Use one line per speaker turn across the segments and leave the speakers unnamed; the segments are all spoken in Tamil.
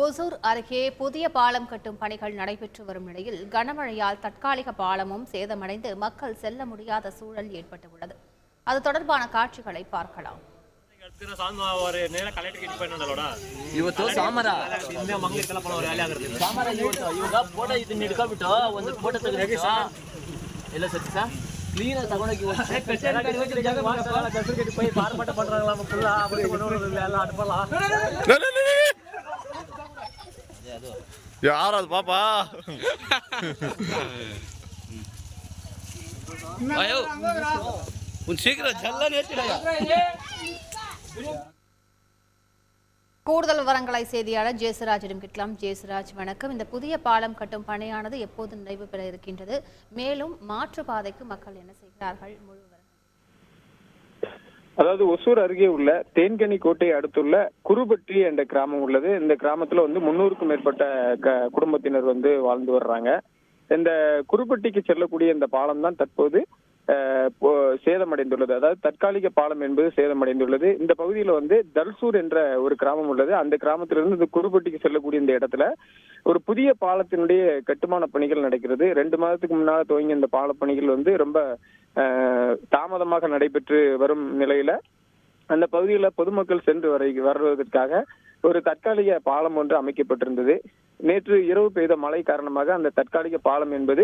ஒசூர் அருகே புதிய பாலம் கட்டும் பணிகள் நடைபெற்று வரும் நிலையில் கனமழையால் தற்காலிக பாலமும் சேதமடைந்து மக்கள் செல்ல முடியாத சூழல் ஏற்பட்டுள்ளது அது தொடர்பான காட்சிகளை பார்க்கலாம்
ಹೇಳ್ತೀರಾ ಸೋಮವಾರ ನೇರ ಕಲೆಕ್ಟರ್ಗೆ ಇಟ್ಟು ನೋಡೋಣ
ಇವತ್ತು ಸೋಮವಾರ
ಹಿಂದೆ ಮಂಗ್ಳಿಗೆಲ್ಲ ಪಣ ರ್ಯಾಲಿ ಆಗಿರ್ತೀನಿ
ಸೋಮವಾರ ಇವತ್ತು ಇವಾಗ ಫೋಟೋ ಇದನ್ನ ಹಿಡ್ಕೊಬಿಟ್ಟು ಒಂದು ಫೋಟೋ ತೆಗೆದು ಎಲ್ಲ ಸತ್ಯ ಸರ್ ಕ್ಲೀನ್ ಆಗಿ ತಗೊಂಡೋಗಿ
கசர்கட்டி போய் பார்ப்பாட்டம் பண்றாங்களா ஃபுல்லா அப்படி கொண்டு எல்லாம் அடுப்பலாம்
யார் பாப்பா.
கூடுதல் விவரங்களை செய்தியாளர் ஜேசுராஜிடம் கேட்கலாம். ஜேசுராஜ் வணக்கம். இந்த புதிய பாலம் கட்டும் பணியானது எப்போது நிறைவு பெற இருக்கின்றது? மேலும் மாற்று பாதைக்கு மக்கள் என்ன செய்கிறார்கள்? முழு
அதாவது ஒசூர் அருகே உள்ள தேன்கனி கோட்டையை அடுத்துள்ள குருபட்டி என்ற கிராமம் உள்ளது. இந்த கிராமத்துல வந்து முன்னூறுக்கும் மேற்பட்ட க- குடும்பத்தினர் வந்து வாழ்ந்து வர்றாங்க. இந்த குருபட்டிக்கு செல்லக்கூடிய இந்த பாலம் தான் தற்போது சேதமடைந்துள்ளது. அதாவது தற்காலிக பாலம் என்பது சேதமடைந்துள்ளது. இந்த பகுதியில வந்து தல்சூர் என்ற ஒரு கிராமம் உள்ளது. அந்த கிராமத்திலிருந்து இந்த குருபட்டிக்கு செல்லக்கூடிய இந்த இடத்துல ஒரு புதிய பாலத்தினுடைய கட்டுமான பணிகள் நடக்கிறது. ரெண்டு மாதத்துக்கு முன்னால துவங்கிய இந்த பால பணிகள் வந்து ரொம்ப தாமதமாக நடைபெற்று வரும் நிலையில அந்த பகுதியில் பொதுமக்கள் சென்று வரை வருவதற்காக ஒரு தற்காலிக பாலம் ஒன்று அமைக்கப்பட்டிருந்தது. நேற்று இரவு பெய்த மழை காரணமாக அந்த தற்காலிக பாலம் என்பது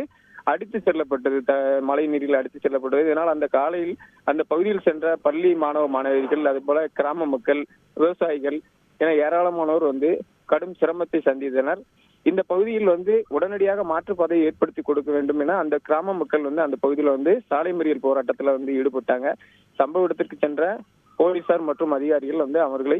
அடித்து செல்லப்பட்டது. த மழை நீரில் அடித்து செல்லப்பட்டது. இதனால் அந்த காலையில் அந்த பகுதியில் சென்ற பள்ளி மாணவ மாணவிகள் அது போல கிராம மக்கள் விவசாயிகள் என ஏராளமானோர் வந்து கடும் சிரமத்தை சந்தித்தனர். இந்த பகுதியில் வந்து உடனடியாக மாற்றுப்பாதையை ஏற்படுத்தி கொடுக்க வேண்டும் என அந்த கிராம மக்கள் வந்து அந்த பகுதியில் வந்து சாலை மறியல் போராட்டத்தில் வந்து ஈடுபட்டாங்க. சம்பவ இடத்திற்கு சென்ற போலீசார் மற்றும் அதிகாரிகள் வந்து அவர்களை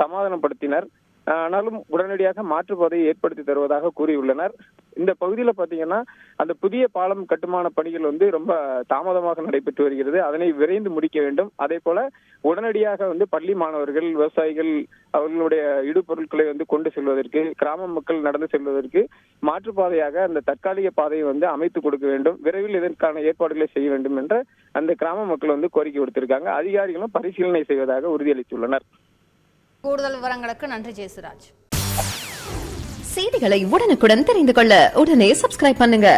சமாதானப்படுத்தினர். ஆனாலும் உடனடியாக மாற்றுப்பாதையை ஏற்படுத்தி தருவதாக கூறியுள்ளனர். இந்த பகுதியில பாத்தீங்கன்னா அந்த புதிய பாலம் கட்டுமான பணிகள் வந்து ரொம்ப தாமதமாக நடைபெற்று வருகிறது. அதனை விரைந்து முடிக்க வேண்டும். அதே போல உடனடியாக வந்து பள்ளி மாணவர்கள் விவசாயிகள் அவர்களுடைய இடுபொருட்களை வந்து கொண்டு செல்வதற்கு கிராம மக்கள் நடந்து செல்வதற்கு மாற்றுப்பாதையாக அந்த தற்காலிக பாதையை வந்து அமைத்து கொடுக்க வேண்டும். விரைவில் இதற்கான ஏற்பாடுகளை செய்ய வேண்டும் என்ற அந்த கிராம மக்கள் வந்து கோரிக்கை விடுத்திருக்காங்க. அதிகாரிகளும் பரிசீலனை செய்வதாக உறுதியளித்துள்ளனர்.
கூடுதல் விவரங்களுக்கு நன்றி ஜெயசுராஜ்.
செய்திகளை உடனுக்குடன் தெரிந்து கொள்ள உடனே சப்ஸ்கிரைப் பண்ணுங்க.